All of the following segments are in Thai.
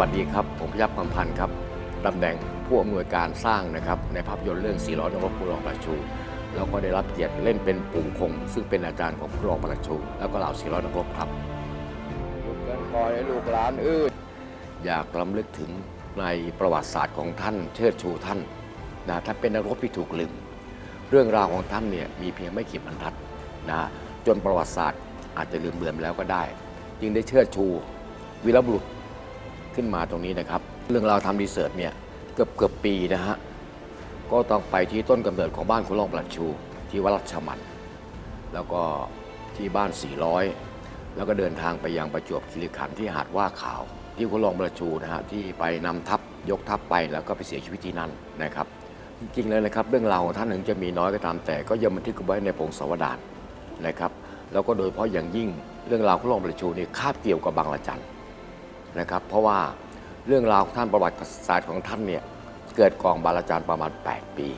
วัสดีครับ ผมพยับคำพันธ์ครับตำแหน่งผู้อำนวยการสร้างนะครับในภาพยนตร์เรื่องสีร้อยนรกผู้รองประชู แล้วก็ได้รับเกียรติเล่นเป็นปู่คง ซึ่งเป็นอาจารย์ของผู้รองประชู แล้วก็เหล่าสีร้อยนรกครับลูกกันคอยลูกหลานอื้ออยากล้ำลึกถึงในประวัติศาสตร์ของท่านเชิดชูท่านนะท่านเป็นนักรบที่ถูกลืมเรื่องราวของท่านเนี่ยมีเพียงไม่กี่บรรทัดนะจนประวัติศาสตร์อาจจะลืมเลือนไปแล้วก็ได้ จึงได้เชิดชูวีรบุรุษ ขึ้นมาตรงนี้นะครับ เรื่องราวทำรีเสิร์ชเนี่ยเกือบเกือบปีนะฮะ ก็ต้องไปที่ต้นกำเนิดของบ้านคุณรองประชู ที่วัดรัชมัน แล้วก็ที่บ้าน 400 แล้วก็เดินทางไปยังประจวบคีรีขันธ์ที่หาดว่าขาว ที่คุณรองประชูนะฮะที่ไปนำทัพยกทัพไปแล้วก็ไปเสียชีวิตที่นั่นนะครับ จริงๆเลยนะครับ เรื่องราวของท่านถึงจะมีน้อยก็ตามแต่ ก็ยังบันทึกไว้ในพงศาวดารนะครับ แล้วก็โดยเฉพาะอย่างยิ่งเรื่องราวคุณรองประชูนี่คาบเกี่ยวกับบางละจัน นะครับ เพราะว่าเรื่องราวของท่านประวัติศาสตร์ของท่านเนี่ยเกิดกองบาลาจารย์ประมาณ 8 ปี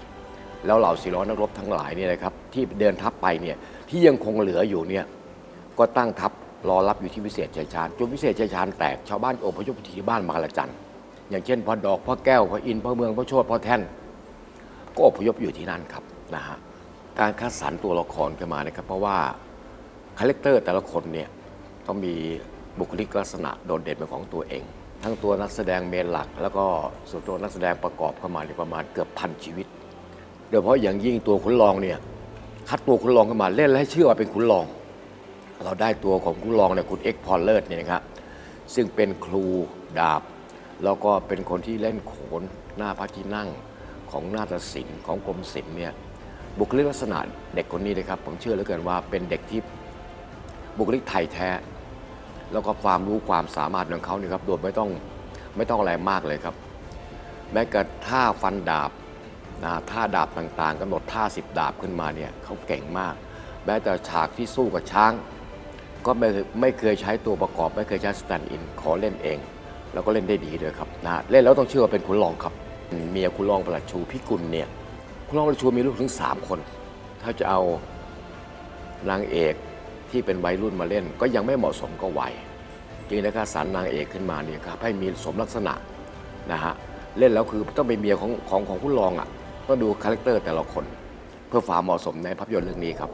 แล้วเหล่าศิลปนักรบทั้งหลายเนี่ยนะครับที่เดินทัพไปเนี่ยที่ยังคงเหลืออยู่เนี่ยก็ตั้งทัพรอรับอยู่ที่วิเศษชัยชาญจนวิเศษชัยชาญแตกชาวบ้านอพยพไปที่บ้านบาลจันอย่างเช่นพอดอกพ่อแก้วพ่ออินพ่อเมืองพ่อโชติพ่อแท่น ก็อพยพอยู่ที่นั่นครับนะฮะการคัดสรรตัวละครขึ้นมานะครับเพราะว่าคาแรคเตอร์แต่ละคนเนี่ยต้องมี บุคลิกลักษณะโดดเด่นเป็นของตัวเอง ทั้งตัวนักแสดงเมนหลัก แล้วก็ส่วนตัวนักแสดงประกอบเข้ามาในประมาณเกือบพันชีวิต โดยเฉพาะอย่างยิ่งตัวขุนรองเนี่ยคัดตัวขุนรองขึ้นมาเล่นแล้วให้เชื่อว่าเป็นขุนรอง เราได้ตัวของขุนรองเนี่ยคุณเอ็กพอลเลิศเนี่ยนะครับซึ่งเป็นครูดาบ แล้วก็เป็นคนที่เล่นโขนหน้าพระที่นั่งของนาฏศิลป์ของกรมศิลป์เนี่ยบุคลิกลักษณะเด็กคนนี้เลยครับ ผมเชื่อเหลือเกินว่าเป็นเด็กที่บุคลิกไทยแท้ แล้วก็ความรู้ความสามารถของเขาเนี่ยครับโดยไม่ต้องไม่ต้องอะไรมากเลยครับ แม้กระท่าฟันดาบนะท่าดาบต่างๆกำหนดท่าสิบดาบขึ้นมาเนี่ยเขาเก่งมาก แม้แต่ฉากที่สู้กับช้าง ก็ไม่ไม่เคยใช้ตัวประกอบ ไม่เคยใช้สแตนด์อินขอเล่นเอง แล้วก็เล่นได้ดีด้วยครับนะเล่นแล้วต้องเชื่อว่าเป็นคุณรองครับเมียคุณรองประหลัดชูพิกุลเนี่ยคุณรองประหลัดชูมีลูกถึง 3 คน ถ้าจะเอานางเอก ที่เป็นวัยรุ่นมาเล่น ก็ยังไม่เหมาะสมก็วัยจริงนะครับสารนางเอกขึ้นมาเนี่ยครับให้มีสมลักษณะนะฮะเล่นแล้วคือต้องเป็นเมียของของของผู้รองอะต้องดูคาแรคเตอร์แต่ละคน เพื่อความเหมาะสมในภาพยนตร์เรื่องนี้ครับ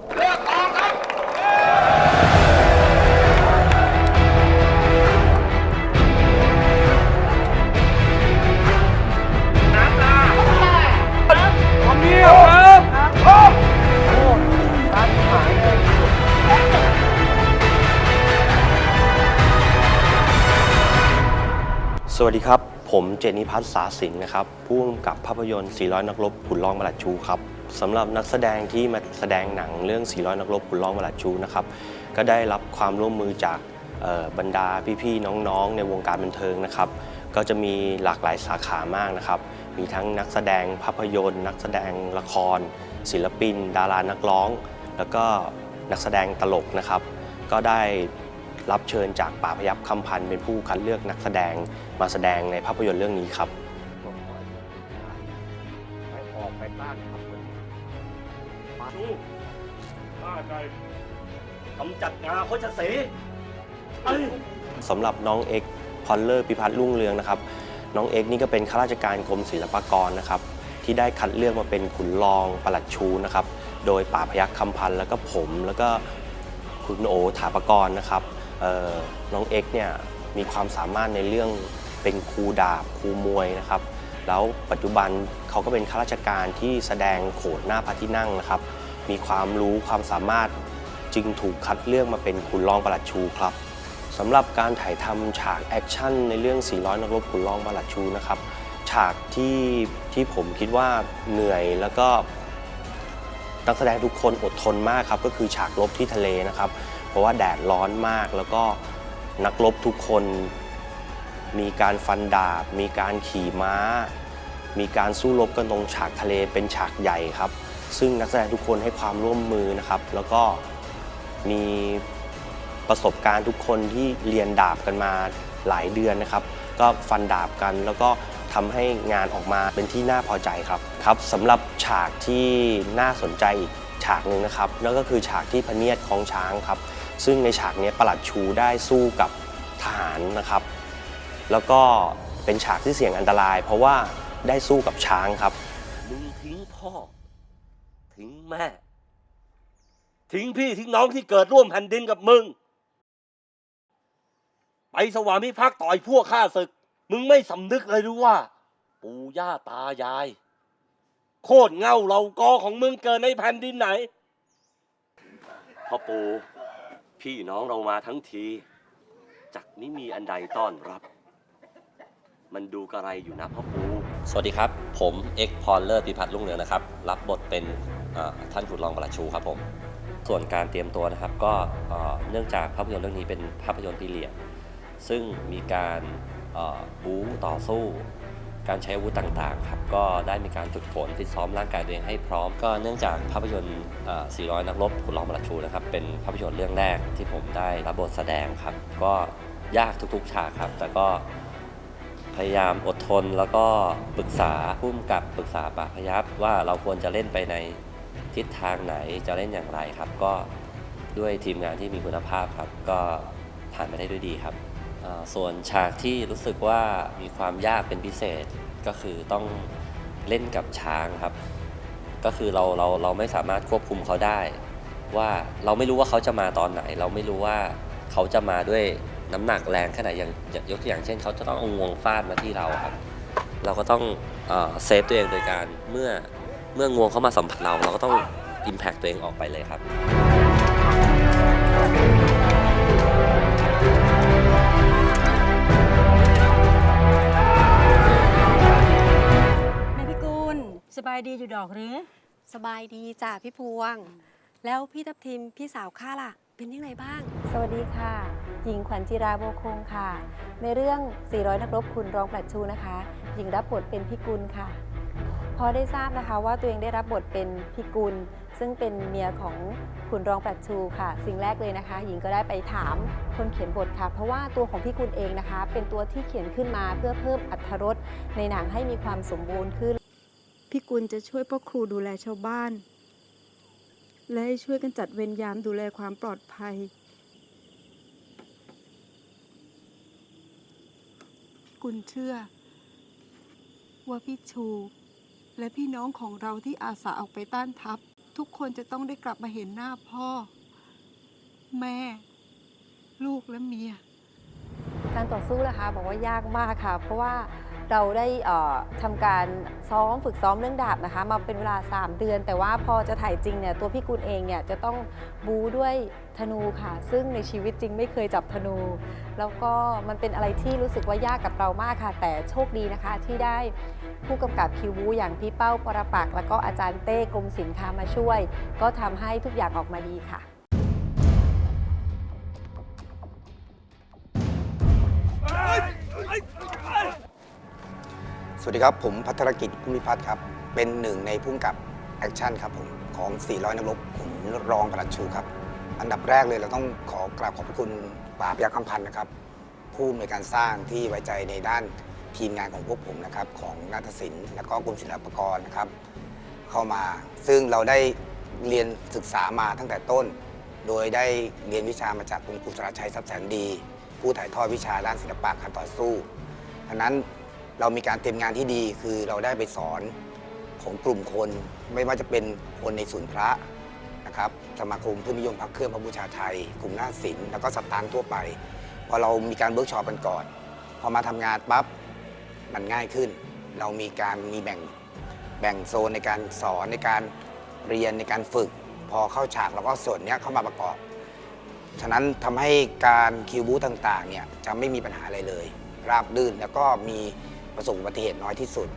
สวัสดีครับ ผมเจนิพัฒน์สาสิงห์นะครับผู้กำกับภาพยนตร์ 400 นักรบขุนรองบลัดชูครับสำหรับนักแสดงที่มาแสดงหนังเรื่อง 400 นักรบขุนรองบลัดชูนะครับก็ได้รับความร่วมมือจากบรรดาพี่ๆน้องๆ ในวงการบันเทิงนะครับก็จะมีหลากหลายสาขามากนะครับ มีทั้งนักแสดงภาพยนตร์ นักแสดงละคร ศิลปิน ดารานักร้อง แล้วก็นักแสดงตลกนะครับ ก็ได้ รับเชิญจากป่าพยับคำพันธ์เป็นผู้คัดเลือกนักแสดงมาแสดงในภาพยนตร์เรื่องนี้ครับไปออกไปต้านครับดูข้าได้กำจัดงาโคชเสสำหรับน้องเอกพอลเลอร์พิพัฒน์รุ่งเรืองนะครับ น้องเอกนี่ก็เป็นข้าราชการกรมศิลปากรนะครับ ที่ได้คัดเลือกมาเป็นขุนรองปลัดชูนะครับ โดยป่าพยัคฆ์คำพันธ์แล้วก็ผมแล้วก็คุณโอถาปกรนะครับ น้องเอกเนี่ยมีความสามารถในเรื่องเป็นครูดาบครูมวยนะครับ แล้วปัจจุบันเขาก็เป็นข้าราชการที่แสดงโขนหน้าพระที่นั่งนะครับ มีความรู้ความสามารถจึงถูกคัดเลือกมาเป็นขุนรองประหลัดชูครับสำหรับการถ่ายทำฉากแอคชั่นในเรื่อง 400 นักรบขุนรองบาลัดชูนะครับ ฉากที่ที่ผมคิดว่าเหนื่อยแล้วก็ นักแสดงทุกคนอดทนมากครับก็คือฉากรบที่ทะเลนะครับ เพราะว่าแดดร้อนมากแล้วก็นักรบทุกคน มีการฟันดาบ มีการขี่ม้า มีการสู้รบกันตรงฉากทะเลเป็นฉากใหญ่ครับ ซึ่งนักแสดงทุกคนให้ความร่วมมือนะครับ แล้วก็มีประสบการณ์ทุกคนที่เรียนดาบกันมาหลายเดือนนะครับ ก็ฟันดาบกันแล้วก็ ทำให้งานออกมาเป็นที่น่าพอใจครับครับสำหรับฉากที่น่าสนใจอีกฉากหนึ่งนะครับนั่นก็คือฉากที่พเนียดของช้างครับ ซึ่งในฉากนี้ประหลัดชูได้สู้กับทหารนะครับ แล้วก็เป็นฉากที่เสี่ยงอันตราย เพราะว่าได้สู้กับช้างครับมึงทิ้งพ่อ ทิ้งแม่ ทิ้งพี่ทิ้งน้องที่เกิดร่วมแผ่นดินกับมึง ไปสวามิภักดิ์ต่อยพวกข้าศึก มึงไม่สำนึกเลยหรู้ว่า ปู่ย่าตายาย โคตรเง่าเหล่ากอของมึงเกิดในแผ่นดินไหนพ่อปู่พี่น้องเรามาทั้งที จักนี้มีอันใดต้อนรับ มันดูกระไรอยู่นะพ่อปู่สวัสดีครับ ผมเอ็กพรเลิศพิพัฒน์ลุงเรืองนะครับ รับบทเป็นท่านขุนรองประหลัดชูครับผม ส่วนการเตรียมตัวนะครับ ก็เนื่องจากภาพยนตร์เรื่องนี้เป็นภาพยนตร์พีเรียดซึ่งมีการ บู๊ต่อสู้ การใช้อาวุธต่างๆครับก็ได้มีการฝึกฝนฟิตซ้อมร่างกายตัวเองให้พร้อมก็เนื่องจากภาพยนตร์400 นักรบขุนรองประหลัดชูนะครับเป็นภาพยนตร์เรื่องแรกที่ผมได้รับบทแสดงครับ ก็ยากทุกๆฉากครับ แต่ก็พยายามอดทนแล้วก็ปรึกษาพุ่มกับปรึกษาปะพยับว่าเราควรจะเล่นไปในทิศทางไหนจะเล่นอย่างไรครับ ก็ด้วยทีมงานที่มีคุณภาพครับ ก็ผ่านไปได้ด้วยดีครับ ส่วนฉากที่รู้สึกว่ามีความยากเป็นพิเศษก็คือต้องเล่นกับช้างครับ ก็คือเราเราเราไม่สามารถควบคุมเขาได้ ว่าเราไม่รู้ว่าเขาจะมาตอนไหน เราไม่รู้ว่าเขาจะมาด้วยน้ำหนักแรงแค่ไหนอย่างอย่างยกตัวอย่างเช่น เขาจะต้องเอางวงฟาดมาที่เราครับ เราก็ต้องเซฟตัวเองโดยการเมื่อเมื่องวงเขามาสัมผัสเรา เราก็ต้องอิมแพ t ตัวเองออกไปเลยครับายดีอยู่ดอกหรือ สบายดีจ้ะพี่พวง แล้วพี่ทับทิมพี่สาวข้าล่ะ เป็นยังไงบ้าง สวัสดีค่ะ หญิงขวัญจิราโบวคงค่ะ ในเรื่อง 400 นักรบคุณรองปลัดชูนะคะ หญิงรับบทเป็นพี่กุลค่ะ พอได้ทราบนะคะว่าตัวเองได้รับบทเป็นพี่กุล ซึ่งเป็นเมียของคุณรองปลัดชูค่ะ สิ่งแรกเลยนะคะ หญิงก็ได้ไปถามคนเขียนบทค่ะ เพราะว่าตัวของพี่กุลเองนะคะ เป็นตัวที่เขียนขึ้นมาเพื่อเพิ่มอรรถรสในหนังให้มีความสมบูรณ์ขึ้น พี่กุลจะช่วยพ่อครูดูแลชาวบ้าน และให้ช่วยกันจัดเวรยามดูแลความปลอดภัยพี่กุลเชื่อ ว่าพี่ชู และพี่น้องของเราที่อาสาออกไปต้านทัพ ทุกคนจะต้องได้กลับมาเห็นหน้าพ่อ แม่ ลูกและเมียการต่อสู้นะคะบอกว่ายากมากค่ะ เพราะว่า เราได้เอ่อทำการซ้อมฝึกซ้อมเรื่องดาบนะคะ มาเป็นเวลา 3 เดือน แต่ว่าพอจะถ่ายจริงเนี่ยตัวพี่กุลเองเนี่ยจะต้องบูด้วยธนูค่ะ ซึ่งในชีวิตจริงไม่เคยจับธนู แล้วก็มันเป็นอะไรที่รู้สึกว่ายากกับเรามากค่ะ แต่โชคดีนะคะที่ได้ผู้กำกับคิวบูอย่างพี่เป้าปรปัก แล้วก็อาจารย์เต้กรมศิลป์ค่ะมาช่วย ก็ทำให้ทุกอย่างออกมาดีค่ะส วัสดีครับ ผมพัทรกิจภูมิพัฒน์ครับ เป็นหนึ่งในพุ่มกับแอคชั่นครับผมของ 400 นักรบขุนรองประหลัดชูครับ อันดับแรกเลยเราต้องขอกราบขอบพระคุณป่าพยัคฆ์คำพันธ์นะครับ ผู้ในวยการสร้างที่ไว้ใจในด้านทีมงานของพวกผมนะครับ ของนาฏศิลป์และก็กรมศิลปากรนะครับ เข้ามาซึ่งเราได้เรียนศึกษามาตั้งแต่ต้น โดยได้เรียนวิชามาจากคุณครูสรชัยทรัพย์แสนดี ผู้ถ่ายทอดวิชาด้านศิลปะการต่อสู้ดังนั้น เรามีการเตรียมงานที่ดีคือเราได้ไปสอนของกลุ่มคนไม่ว่าจะเป็นคนในศูนย์พระนะครับสมาคมผู้นิยมพระเครื่องพระบูชาไทย กลุ่มหน้าศิลป์แล้วก็สตางค์ทั่วไป พอเรามีการเบิร์กช็อปกันก่อน พอมาทำงานปั๊บมันง่ายขึ้น เรามีการมีแบ่งแบ่งโซนในการสอนในการเรียนในการฝึก พอเข้าฉากเราก็ส่วนเนี้ยเข้ามาประกอบ ฉะนั้นทำให้การคิวบูต่างๆเนี่ยจะไม่มีปัญหาอะไรเลย ราบรื่นแล้วก็มี ประสบอุบัติเหตุน้อยที่สุด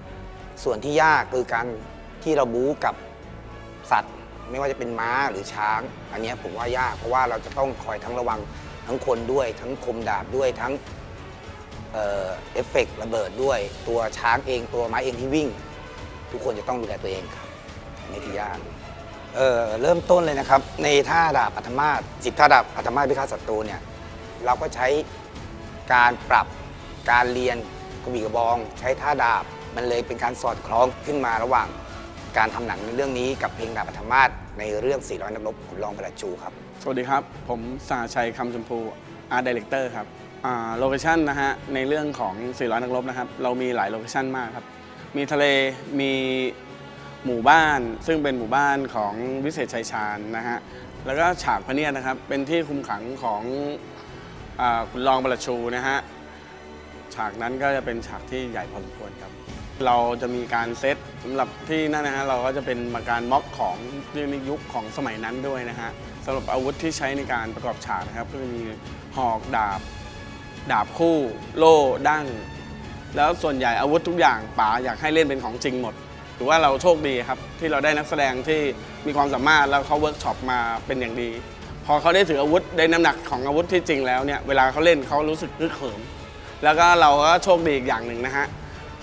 ส่วนที่ยากคือการที่เราบู๊กับสัตว์ ไม่ว่าจะเป็นม้าหรือช้าง อันนี้ผมว่ายากเพราะว่าเราจะต้องคอยทั้งระวังทั้งคนด้วย ทั้งคมดาบด้วยทั้งเอฟเฟกต์ระเบิดด้วย ตัวช้างเองตัวม้าเองที่วิ่ง ทุกคนจะต้องดูแลตัวเองครับอันนี้ที่ยากเเริ่มต้นเลยนะครับ ในท่าดาบอัตมาศสิบท่าดาบอัตมาศพิฆาตศัตรูเนี่ยเราก็ใช้การปรับการเรียน กระบี่กระบอง ใช้ท่าดาบ มันเลยเป็นการสอดคล้องขึ้นมาระหว่าง การทำหนังเรื่องนี้กับเพลงดาบอัตมาศในเรื่อง400นักรบขุนรองประหลัดชูครับ สวัสดีครับ ผมสาชัยคำชมพูอาร์ตดีเลกเตอร์ครับโลเคชันนะฮะ ในเรื่องของ400นักรบนะครับ เรามีหลายโลเคชันมากครับ มีทะเลมีหมู่บ้าน ซึ่งเป็นหมู่บ้านของวิเศษชัยชาญนะฮะ แล้วก็ฉากพระเนียดนะครับ เป็นที่คุมขังของอาขุนรองประชูนะฮะ ฉากนั้นก็จะเป็นฉากที่ใหญ่พอสมควรครับ เราจะมีการเซตสำหรับที่นั่นนะฮะเราก็จะเป็นมาการม็อบของในยุคของสมัยนั้นด้วยนะฮะสำหรับอาวุธที่ใช้ในการประกอบฉากนะครับ ก็จะมีหอกดาบ ดาบคู่ โล่ดั้ง แล้วส่วนใหญ่อาวุธทุกอย่างป๋าอยากให้เล่นเป็นของจริงหมดถือว่าเราโชคดีครับ ที่เราได้นักแสดงที่มีความสามารถแล้วเขาเวิร์กช็อปมาเป็นอย่างดี พอเขาได้ถืออาวุธได้น้ำหนักของอาวุธที่จริงแล้วเนี่ยเวลาเขาเล่นเขารู้สึกรึกเขิม แล้วก็เราก็โชคดีอีกอย่างหนึ่งนะฮะ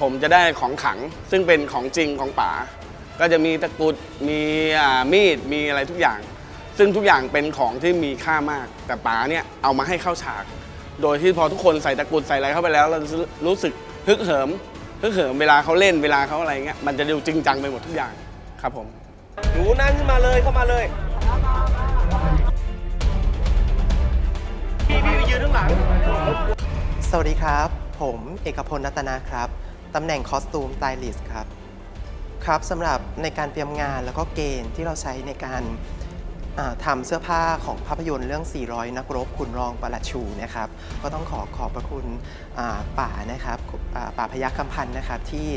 ผมจะได้ของขลังซึ่งเป็นของจริงของป๋าก็จะมีตะกรุด มีอ่ามีด มีอะไรทุกอย่าง ซึ่งทุกอย่างเป็นของที่มีค่ามาก แต่ป๋าเนี่ยเอามาให้เข้าฉาก โดยที่พอทุกคนใส่ตะกรุดใส่อะไรเข้าไปแล้วเราจะรู้สึกฮึกเหิมฮึกเหิมเวลาเขาเล่นเวลาเขาอะไรเงี้ยมันจะดูจริงจังไปหมดทุกอย่างครับผม หนูนั่งขึ้นมาเลยเข้ามาเลยพี่พี่ไปยืนข้างหลัง สวัสดีครับ ผมเอกพลรัตนาครับ ตำแหน่งคอสตูมสไตลิสต์ครับ ครับสำหรับในการเตรียมงานแล้วก็เกณฑ์ที่เราใช้ในการทำเสื้อผ้าของภาพยนตร์เรื่อง 400 นักรบขุนรองประหลัดชูนะครับ ก็ต้องขอขอบพระคุณป่านะครับป่าพยัคฆ์คำพันธ์นะครับที่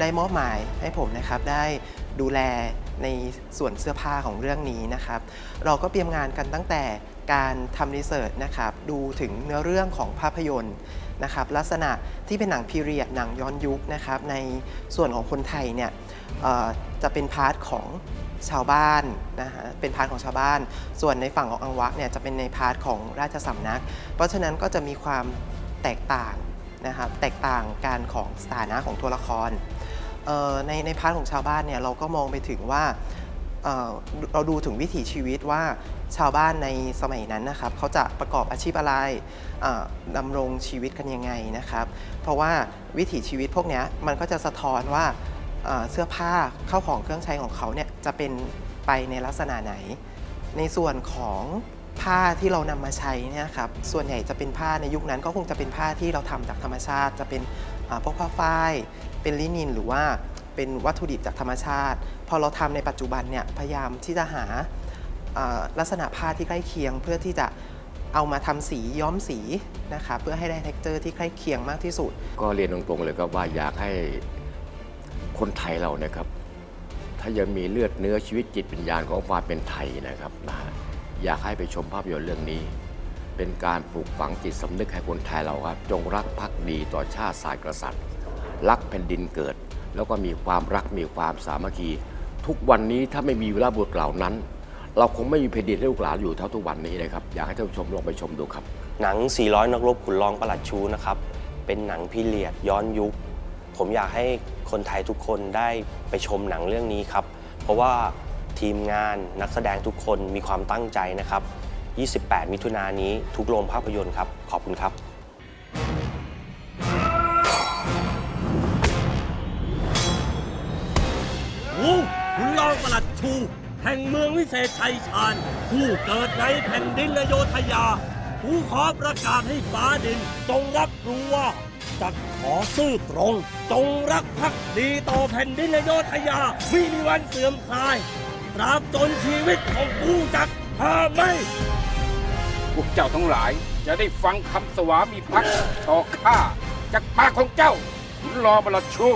ได้มอบหมายให้ผมนะครับได้ดูแลในส่วนเสื้อผ้าของเรื่องนี้นะครับ เราก็เตรียมงานกันตั้งแต่ การทำรีเสิร์ชนะครับดูถึงเนื้อเรื่องของภาพยนตร์นะครับลักษณะที่เป็นหนังพีเรียดหนังย้อนยุคนะครับในส่วนของคนไทยเนี่ยจะเป็นพาร์ทของชาวบ้านนะฮะเป็นพาร์ทของชาวบ้าน ส่วนในฝั่งของอังวักเนี่ยจะเป็นในพาร์ทของราชสำนัก เพราะฉะนั้นก็จะมีความแตกต่างนะครับแตกต่างการของสถานะของตัวละครในในพาร์ทของชาวบ้านเนี่ยเราก็มองไปถึงว่า เเราดูถึงวิถีชีวิตว่าชาวบ้านในสมัยนั้นนะครับเขาจะประกอบอาชีพอะไรดำรงชีวิตกันยังไงนะครับ เพราะว่าวิถีชีวิตพวกนี้มันก็จะสะท้อนว่าเเสื้อผ้าเข้าของเครื่องใช้ของเขาเนี่ยจะเป็นไปในลักษณะไหน ในส่วนของผ้าที่เรานำมาใช้เนี่ยครับส่วนใหญ่จะเป็นผ้าในยุคนั้นก็คงจะเป็นผ้าที่เราทำจากธรรมชาติ จะเป็นพวกผ้าฝ้าย เป็นลินินหรือว่า เป็นวัตถุดิบจากธรรมชาติ พอเราทำในปัจจุบันเนี่ยพยายามที่จะหาลักษณะผ้าที่ใกล้เคียง เพื่อที่จะเอามาทำสีย้อมสีนะคะเพื่อให้ได้เท็กเจอร์ที่ใกล้เคียงมากที่สุด ก็เรียนตรงๆเลยครับว่าอยากให้คนไทยเรานะครับ ถ้ายังมีเลือดเนื้อชีวิตจิตวิญญาณของความเป็นไทยนะครับนะฮะอยากให้ไปชมภาพยนตร์เรื่องนี้ เป็นการปลูกฝังจิตสำนึกให้คนไทยเราครับ จงรักภักดีต่อชาติศาสตร์กษัตริย์ รักแผ่นดินเกิด แล้วก็มีความรักมีความสามัคคี ทุกวันนี้ถ้าไม่มีวีรบุรุษเหล่านั้น เราคงไม่มีแผ่นดินให้ลูกหลานอยู่เท่าทุกวันนี้เลยครับอยากให้ท่านผู้ชมลองไปชมดูครับ หนัง 400 นักรบขุนรองประหลัดชูนะครับ เป็นหนังพีเรียดย้อนยุค ผมอยากให้คนไทยทุกคนได้ไปชมหนังเรื่องนี้ครับ เพราะว่าทีมงานนักแสดงทุกคนมีความตั้งใจนะครับ 28 มิถุนายนนี้ทุกโรงภาพยนตร์ครับ ขอบคุณครับ กูขุนรองประหลัดชู แห่งเมืองวิเศษชัยชาญ ผู้เกิดในแผ่นดินอโยธยา ผู้ขอประกาศให้ฟ้าดินจงรับรู้ว่าจะขอซื่อตรง จงรักภักดีต่อแผ่นดินอโยธยาไม่มีวันเสื่อมคลายตราบจนชีวิตของกูจักหาไม่พวกเจ้าทั้งหลายจะได้ฟังคำสวามีพักดิ์ชอข้าจากปากของเจ้าขุนรอประหลัดชู